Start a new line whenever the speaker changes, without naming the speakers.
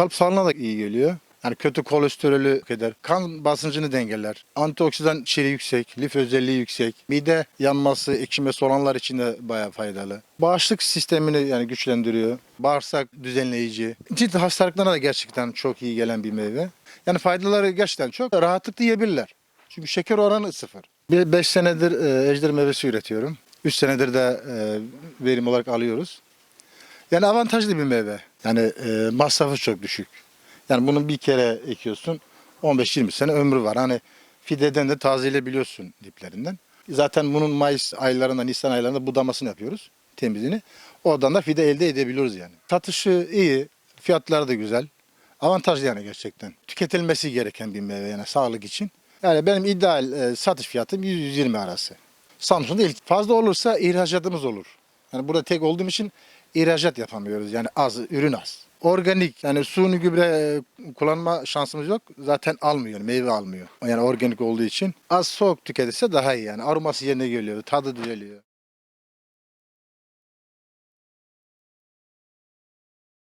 kalp sağlığına da iyi geliyor. Yani kötü kolesterolü eder. Kan basıncını dengeler. Antioksidan içeriği yüksek, lif özelliği yüksek. Mide yanması, ekşimesi olanlar için de bayağı faydalı. Bağışıklık sistemini yani güçlendiriyor. Bağırsak düzenleyici. Cilt hastalıklarına da gerçekten çok iyi gelen bir meyve. Yani faydaları gerçekten çok. Rahatlıkla yiyebilirler. Çünkü şeker oranı sıfır. 5 senedir e, ejder meyvesi üretiyorum. 3 senedir de e, verim olarak alıyoruz. Yani avantajlı bir meyve. Yani e, masrafı çok düşük. Yani bunu bir kere ekiyorsun 15-20 sene ömrü var. Hani fideden de tazeleyebiliyorsun diplerinden. Zaten bunun Mayıs aylarında, Nisan aylarında budamasını yapıyoruz temizliğini. Oradan da fide elde edebiliyoruz yani. Satışı iyi, fiyatları da güzel. Avantajlı yani gerçekten. Tüketilmesi gereken bir meyve yani sağlık için. Yani benim ideal e, satış fiyatım 100-120 arası. Samsun'da ilk fazla olursa ihracatımız olur. Yani burada tek olduğum için ihracat yapamıyoruz. Yani az, ürün az. Organik yani suni gübre e, kullanma şansımız yok. Zaten almıyor, meyve almıyor. Yani organik olduğu için az soğuk tüketirse daha iyi yani. Aroması yerine geliyor, tadı düzeliyor.